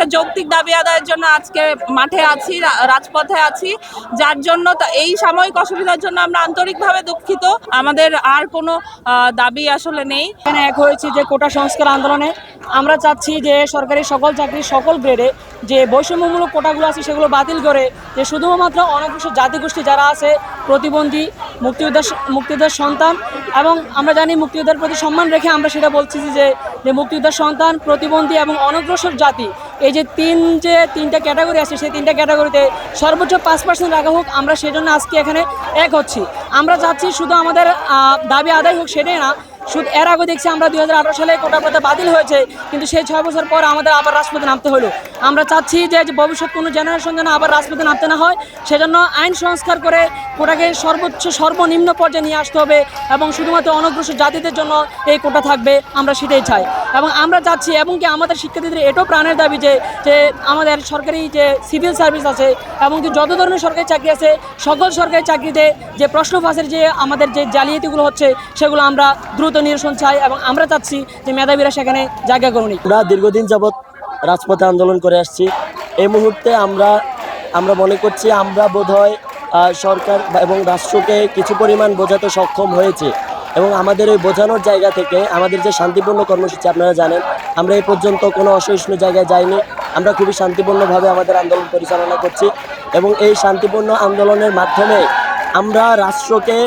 একটা যৌক্তিক দাবি আদায়ের জন্য আজকে মাঠে আছি রাজপথে আছি। যার জন্য এই সাময়িক অসুবিধার জন্য আমরা আন্তরিকভাবে দুঃখিত। আমাদের আর কোনো দাবি আসলে নেই। এখানে এক হয়েছি যে কোটা সংস্কার আন্দোলনে আমরা চাচ্ছি যে সরকারি সকল চাকরি সকল গ্রেডে যে বৈষম্যমূলক কোটাগুলো আছে সেগুলো বাতিল করে যে শুধুমাত্র অনগ্রসর জাতিগোষ্ঠী যারা আছে, প্রতিবন্ধী, মুক্তিযোদ্ধার মুক্তিযোদ্ধার সন্তান এবং আমরা জানি মুক্তিযোদ্ধার প্রতি সম্মান রেখে আমরা সেটা বলছি যে মুক্তিযোদ্ধার সন্তান, প্রতিবন্ধী এবং অনগ্রসর জাতি এই যে তিন যে তিনটা ক্যাটাগরি আছে, সেই তিনটা ক্যাটাগরিতে সর্বোচ্চ পাঁচ পার্সেন্ট রাখা হোক, আমরা সেজন্য আজকে এখানে এক হচ্ছি। আমরা চাচ্ছি শুধু আমাদের দাবি আদায় হোক সেটাই না। শুধু এর আগে দেখছি আমরা দু হাজার আঠারো সালে কোটা প্রথা বাতিল হয়েছে, কিন্তু সেই ছয় বছর পর আমাদের আবার রাজপথে নামতে হলো। আমরা চাচ্ছি যে ভবিষ্যৎ কোনো জেনারেশন যেন আবার রাজপথে নামতে না হয়, সেজন্য আইন সংস্কার করে কোটাকে সর্বোচ্চ, সর্বনিম্ন পর্যায়ে নিয়ে আসতে হবে এবং শুধুমাত্র অনগ্রসর জাতিদের জন্য এই কোটা থাকবে, আমরা সেটাই চাই। এবং আমরা চাচ্ছি, এবং কি আমাদের শিক্ষার্থীদের এটাও প্রাণের দাবি যে যে আমাদের সরকারি যে সিভিল সার্ভিস আছে এবং কি যত ধরনের সরকারি চাকরি আছে, সকল সরকারি চাকরিতে যে প্রশ্ন ফাঁসের যে আমাদের যে জালিয়াতিগুলো হচ্ছে, সেগুলো আমরা দ্রুত নিরসন চাই এবং আমরা চাচ্ছি যে মেধাবীরা সেখানে জায়গা করে নিক। আমরা দীর্ঘদিন যাবৎ রাজপথে আন্দোলন করে আসছি। এই মুহূর্তে আমরা আমরা মনে করছি আমরা বোধহয় সরকার এবং রাষ্ট্রকে কিছু পরিমাণ বোঝাতে সক্ষম হয়েছে। এবং আমাদের ওই বোঝানোর জায়গা থেকে আমাদের যে শান্তিপূর্ণ কর্মসূচি আপনারা জানেন, আমরা এই পর্যন্ত কোনো অসহিষ্ণু জায়গায় যাইনি। আমরা খুবই শান্তিপূর্ণভাবে আমাদের আন্দোলন পরিচালনা করছি। এবং এই শান্তিপূর্ণ আন্দোলনের মাধ্যমে আমরা রাষ্ট্রকে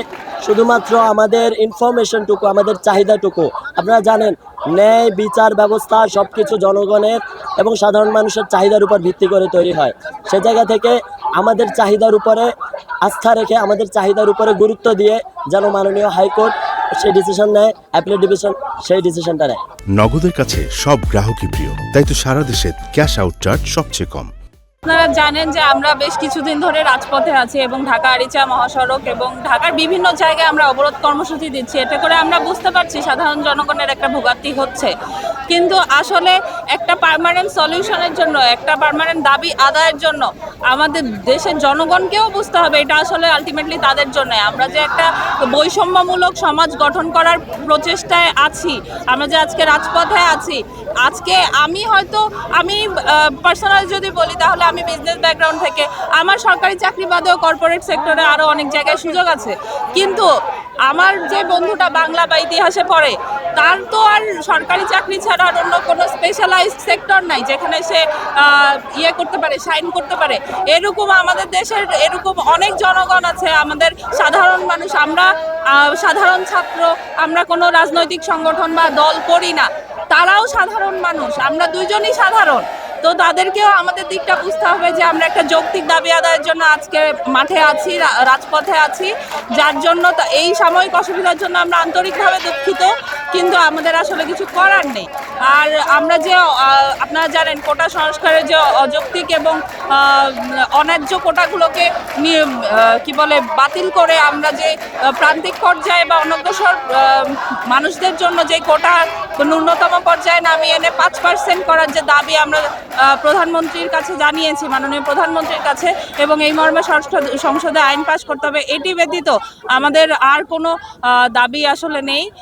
শুধুমাত্র আমাদের ইনফরমেশনটুকু আমাদের চাহিদাটুকু, আপনারা জানেন ন্যায়, বিচার, ব্যবস্থা সব কিছু জনগণের এবং সাধারণ মানুষের চাহিদার উপর ভিত্তি করে তৈরি হয়। সে জায়গা থেকে আমাদের চাহিদার উপরে আস্থা রেখে আমাদের চাহিদার উপরে গুরুত্ব দিয়ে যেন মাননীয় হাইকোর্ট সেই ডিসিশন নেয় অ্যাপিলেট ডিভিশন সেই ডিসিশনটা নেয়। নগদের কাছে সব গ্রাহকই প্রিয়, তাই তো সারা দেশে ক্যাশ আউট চার্জ সবচেয়ে কম। আপনারা জানেন যে আমরা বেশ কিছুদিন ধরে রাজপথে আছি এবং ঢাকা আরিচা মহাসড়ক এবং ঢাকার বিভিন্ন জায়গায় আমরা অবরোধ কর্মসূচি দিচ্ছি। এতে করে আমরা বুঝতে পারছি সাধারণ জনগণের একটা ভোগান্তি হচ্ছে। কিন্তু আসলে একটা পারমানেন্ট সলিউশনের জন্য, একটা পারমানেন্ট দাবি আদায়ের জন্য আমাদের দেশের জনগণকেও বুঝতে হবে, এটা আসলে আলটিমেটলি তাদের জন্য। আমরা যে একটা বৈষম্যমূলক সমাজ গঠন করার প্রচেষ্টায় আছি, আমরা যে আজকে রাজপথে আছি, আজকে আমি হয়তো, আমি পার্সোনাল যদি বলি তাহলে আমি বিজনেস ব্যাকগ্রাউন্ড থেকে, আমার সরকারি চাকরি বাদেও কর্পোরেট সেক্টরে আরও অনেক জায়গায় সুযোগ আছে। কিন্তু আমার যে বন্ধুটা বাংলা বা ইতিহাসে পড়ে তার তো আর সরকারি চাকরি ছাড়া আর অন্য কোনো স্পেশালাইজড সেক্টর নাই, যেখানে সে ইয়ে করতে পারে সাইন করতে পারে। এরকম আমাদের দেশের এরকম অনেক জনগণ আছে, আমাদের সাধারণ মানুষ, আমরা সাধারণ ছাত্র, আমরা কোনো রাজনৈতিক সংগঠন বা দল করি না। তারাও সাধারণ মানুষ, আমরা দুইজনই সাধারণ। তো তাদেরকেও আমাদের দিকটা বুঝতে হবে যে আমরা একটা যৌক্তিক দাবি আদায়ের জন্য আজকে মাঠে আছি রাজপথে আছি। যার জন্য এই সাময়িক অসুবিধার জন্য আমরা আন্তরিকভাবে দুঃখিত, কিন্তু আমাদের আসলে কিছু করার নেই। আর আমরা যে আপনারা জানেন, কোটা সংস্কারের যে অযৌক্তিক এবং অন্যায্য কোটাগুলোকে নিয়ে কি বলে, বাতিল করে আমরা যে প্রান্তিক পর্যায়ে বা অনগ্রসর মানুষদের জন্য যে কোটা ন্যূনতম পর্যায়ে নামিয়ে এনে পাঁচ পার্সেন্ট করার যে দাবি আমরা প্রধানমন্ত্রীর কাছে জানিয়েছি, মাননীয় প্রধানমন্ত্রীর কাছে, এবং এই মর্মে সংসদে আইন পাশ করতে হবে। এটি ব্যতীত আমাদের আর কোনো দাবি আসলে নেই।